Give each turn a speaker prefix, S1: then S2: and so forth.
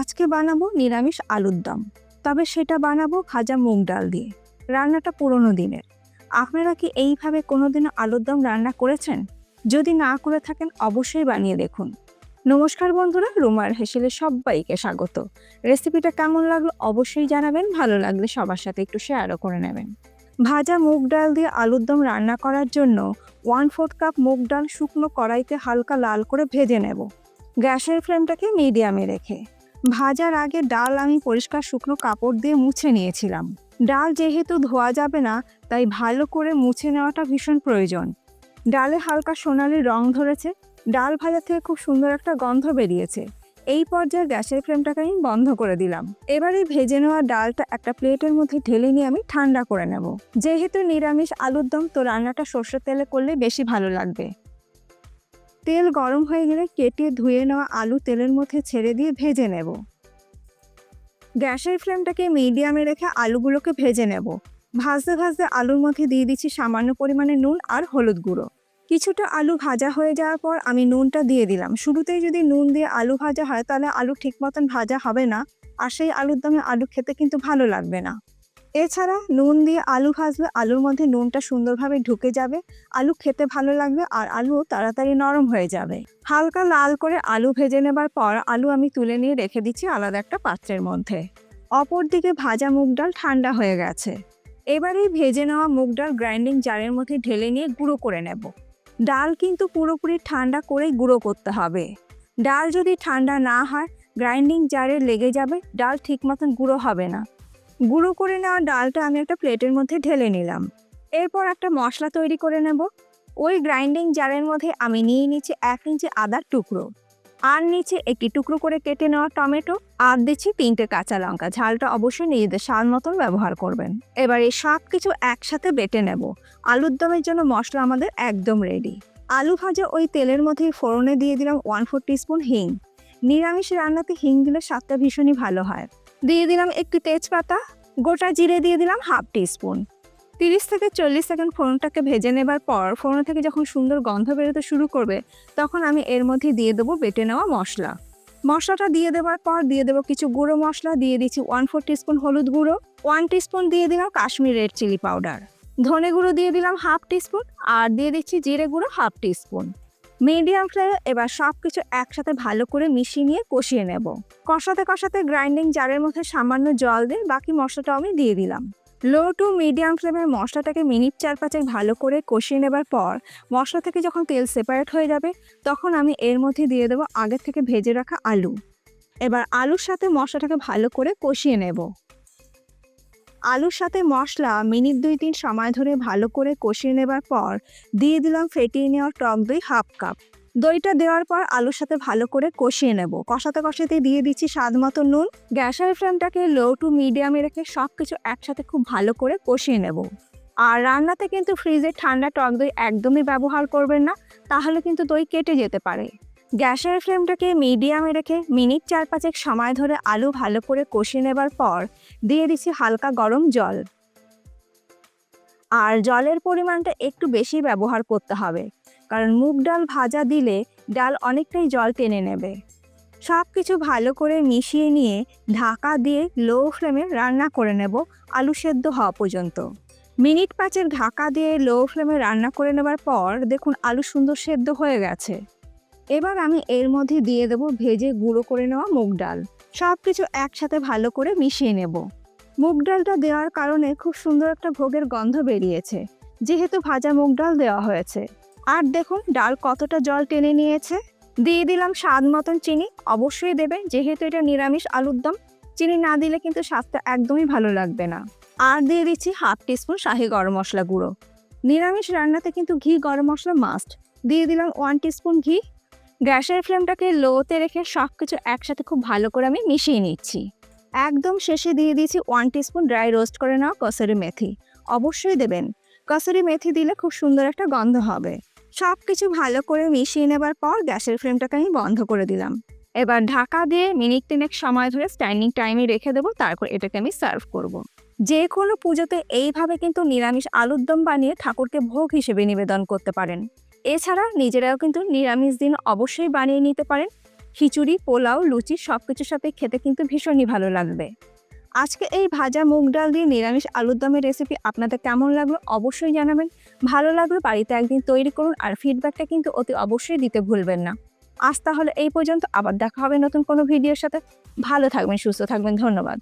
S1: আজকে বানাবো নিরামিষ আলুর দম। তবে সেটা বানাবো ভাজা মুগ ডাল দিয়ে। রান্নাটা পুরনো দিনের। আপনারা কি এইভাবে কোনোদিনও আলুর দম রান্না করেছেন? যদি না করে থাকেন, অবশ্যই বানিয়ে দেখুন। নমস্কার বন্ধুরা, রুমার হেসেলে সবাইকে স্বাগত। রেসিপিটা কেমন লাগল অবশ্যই জানাবেন, ভালো লাগলে সবার সাথে একটু শেয়ারও করে নেবেন। ভাজা মুগ ডাল দিয়ে আলুর দম রান্না করার জন্য ওয়ান ফোর্থ কাপ মুগ ডাল শুকনো কড়াইতে হালকা লাল করে ভেজে নেব। গ্যাসের ফ্লেমটাকে মিডিয়ামে রেখে। ভাজার আগে ডাল আমি পরিষ্কার শুকনো কাপড় দিয়ে মুছে নিয়েছিলাম। ডাল যেহেতু ধোয়া যাবে না, তাই ভালো করে মুছে নেওয়াটা ভীষণ প্রয়োজন। ডালে হালকা সোনালি রং ধরেছে। ডাল ভাজা থেকে খুব সুন্দর একটা গন্ধ বেরিয়েছে। এই পর্যায়ে গ্যাসের ফ্লেমটাকে আমি বন্ধ করে দিলাম। এবারে ভেজে নেওয়া ডালটা একটা প্লেটের মধ্যে ঢেলে নিয়ে আমি ঠান্ডা করে নেব। যেহেতু নিরামিষ আলুর দম, তো রান্নাটা সর্ষের তেলে করলে বেশি ভালো লাগবে। তেল গরম হয়ে গেলে কেটে ধুয়ে নেওয়া আলু তেলের মধ্যে ছেড়ে দিয়ে ভেজে নেব। গ্যাসের ফ্লেমটাকে মিডিয়ামে রেখে আলুগুলোকে ভেজে নেব। ভাজতে ভাজতে আলুর মধ্যে দিয়ে দিচ্ছি সামান্য পরিমাণে নুন আর হলুদ গুঁড়ো। কিছুটা আলু ভাজা হয়ে যাওয়ার পর আমি নুনটা দিয়ে দিলাম। শুরুতেই যদি নুন দিয়ে আলু ভাজা হয়, তাহলে আলু ঠিক মতন ভাজা হবে না। আর সেই আলুর দমে আলু খেতে কিন্তু ভালো লাগবে না। এছাড়া নুন দিয়ে আলু ভাজলে আলুর মধ্যে নুনটা সুন্দরভাবে ঢুকে যাবে, আলু খেতে ভালো লাগবে আর আলু তাড়াতাড়ি নরম হয়ে যাবে। হালকা লাল করে আলু ভেজে নেবার পর আলু আমি তুলে নিয়ে রেখে দিচ্ছি আলাদা একটা পাত্রের মধ্যে। অপরদিকে ভাজা মুগ ডাল ঠান্ডা হয়ে গেছে। এবারেই ভেজে নেওয়া মুগ ডাল গ্রাইন্ডিং জারের মধ্যে ঢেলে নিয়ে গুঁড়ো করে নেব। ডাল কিন্তু পুরোপুরি ঠান্ডা করেই গুঁড়ো করতে হবে। ডাল যদি ঠান্ডা না হয়, গ্রাইন্ডিং জারে লেগে যাবে, ডাল ঠিক মতন গুঁড়ো হবে না। গুঁড়ো করে নেওয়া ডালটা আমি একটা প্লেটের মধ্যে ঢেলে নিলাম। এরপর একটা মশলা তৈরি করে নেব। ওই গ্রাইন্ডিং জারের মধ্যে আমি নিয়ে নিচ্ছি এক ইঞ্চি আদার টুকরো আর নিচে একটি টুকরো করে কেটে নেওয়া টমেটো আর দিচ্ছি তিনটে কাঁচা লঙ্কা। ঝালটা অবশ্যই নিজেদের স্বাদ মতন ব্যবহার করবেন। এবার এই সব কিছু একসাথে বেটে নেব। আলুর দমের জন্য মশলা আমাদের একদম রেডি আলু ভাজা ওই তেলের মধ্যে ফোড়নে দিয়ে দিলাম ওয়ান ফোর টিস্পুন হিং। নিরামিষ রান্নাতে হিং দিলে স্বাদটা ভীষণই ভালো হয়। দিয়ে দিলাম একটু তেজপাতা, গোটা জিরে দিয়ে দিলাম হাফ টিস্পুন। তিরিশ থেকে চল্লিশ সেকেন্ড ফোড়নটাকে ভেজে নেবার পর, ফোড়ন থেকে যখন সুন্দর গন্ধ বেরোতে শুরু করবে, তখন আমি এর মধ্যে দিয়ে দেবো বেটে নেওয়া মশলা। মশলাটা দিয়ে দেওয়ার পর দিয়ে দেবো কিছু গুঁড়ো মশলা, দিয়ে দিচ্ছি ওয়ান ফোর টিস্পুন হলুদ গুঁড়ো ওয়ান টিস্পুন দিয়ে দিলাম কাশ্মীর রেড চিলি পাউডার ধনে গুঁড়ো দিয়ে দিলাম হাফ টিস্পুন আর দিয়ে দিচ্ছি জিরে গুঁড়ো হাফ টিস্পুন মিডিয়াম ফ্লেমে এবার সব কিছু একসাথে ভালো করে মিশিয়ে নিয়ে কষিয়ে নেব। কষাতে কষাতে গ্রাইন্ডিং জারের মধ্যে সামান্য জল দিয়ে বাকি মশলাটাও আমি দিয়ে দিলাম। লো টু মিডিয়াম ফ্লেমে মশলাটাকে মিনিট চার পাঁচেক ভালো করে কষিয়ে নেবার পর মশলা থেকে যখন তেল সেপারেট হয়ে যাবে, তখন আমি এর মধ্যে দিয়ে দেবো আগে থেকে ভেজে রাখা আলু। এবার আলুর সাথে মশলাটাকে ভালো করে কষিয়ে নেব। আলুর সাথে মশলা মিনিট দুই তিন সময় ধরে ভালো করে কষিয়ে নেবার পর দিয়ে দিলাম ফেটিয়ে নেওয়া টক দই হাফ কাপ। দইটা দেওয়ার পর আলুর সাথে ভালো করে কষিয়ে নেব। কষাতে কষাতে দিয়ে দিচ্ছি স্বাদ মতো নুন। গ্যাসের ফ্লেমটাকে লো টু মিডিয়ামে রেখে সব কিছু একসাথে খুব ভালো করে কষিয়ে নেব। আর রান্নাতে কিন্তু ফ্রিজে ঠান্ডা টক দই একদমই ব্যবহার করবেন না, তাহলে কিন্তু দই কেটে যেতে পারে। গ্যাসের ফ্লেমটাকে মিডিয়ামে রেখে মিনিট চার পাঁচেক সময় ধরে আলু ভালো করে কষিয়ে নেবার পর দিয়ে দিচ্ছি হালকা গরম জল। আর জলের পরিমাণটা একটু বেশি ব্যবহার করতে হবে, কারণ মুগ ডাল ভাজা দিলে ডাল অনেকটাই জল টেনে নেবে। সব কিছু ভালো করে মিশিয়ে নিয়ে ঢাকা দিয়ে লো ফ্লেমে রান্না করে নেব আলু সেদ্ধ হওয়া পর্যন্ত। মিনিট পাঁচের ঢাকা দিয়ে লো ফ্লেমে রান্না করে নেবার পর দেখুন আলু সুন্দর সেদ্ধ হয়ে গেছে। এবার আমি এর মধ্যে দিয়ে দেবো ভেজে গুঁড়ো করে নেওয়া মুগ ডাল। সব কিছু একসাথে ভালো করে মিশিয়ে নেব। মুগ ডালটা দেওয়ার কারণে খুব সুন্দর একটা ভোগের গন্ধ বেরিয়েছে, যেহেতু ভাজা মুগ ডাল দেওয়া হয়েছে। আর দেখুন, ডাল কতটা জল টেনে নিয়েছে। দিয়ে দিলাম স্বাদ মতন চিনি, অবশ্যই দেবে যেহেতু এটা নিরামিষ আলুর দম। চিনি না দিলে কিন্তু স্বাদটা একদমই ভালো লাগবে না। আর দিয়ে দিচ্ছি হাফ টিস্পুন শাহি গরম মশলা গুঁড়ো। নিরামিষ রান্নাতে কিন্তু ঘি গরম মশলা মাস্ট। দিয়ে দিলাম ওয়ান টিস্পুন ঘি। গ্যাসের ফ্লেমটাকে লোতে রেখে সব কিছু একসাথে খুব ভালো করে আমি মিশিয়ে নিচ্ছি। একদম শেষে দিয়ে দিয়েছি ওয়ান টিস্পুন ড্রাই রোস্ট করে নেওয়া কসুরি মেথি। অবশ্যই দেবেন। কসুরি মেথি দিলে খুব সুন্দর একটা গন্ধ হবে। সব কিছু ভালো করে মিশিয়ে নেবার পর গ্যাসের ফ্লেমটাকে আমি বন্ধ করে দিলাম। এবার ঢাকা দিয়ে মিনিট তিনেক সময় ধরে স্ট্যান্ডিং টাইমে রেখে দেবো, তারপর এটাকে আমি সার্ভ করব। যে কোনো পুজোতে এইভাবে কিন্তু নিরামিষ আলুর দম বানিয়ে ঠাকুরকে ভোগ হিসেবে নিবেদন করতে পারেন। এছাড়া নিজেরাও কিন্তু নিরামিষ দিন অবশ্যই বানিয়ে নিতে পারেন। খিচুড়ি, পোলাও, লুচি সব কিছুর সাথে খেতে কিন্তু ভীষণই ভালো লাগবে। আজকে এই ভাজা মুগ ডাল দিয়ে নিরামিষ আলুর দমের রেসিপি আপনাদের কেমন লাগল অবশ্যই জানাবেন। ভালো লাগল বাড়িতে একদিন তৈরি করুন আর ফিডব্যাকটা কিন্তু অতি অবশ্যই দিতে ভুলবেন না। আজ তাহলে এই পর্যন্ত, আবার দেখা হবে নতুন কোনো ভিডিওর সাথে। ভালো থাকবেন, সুস্থ থাকবেন, ধন্যবাদ।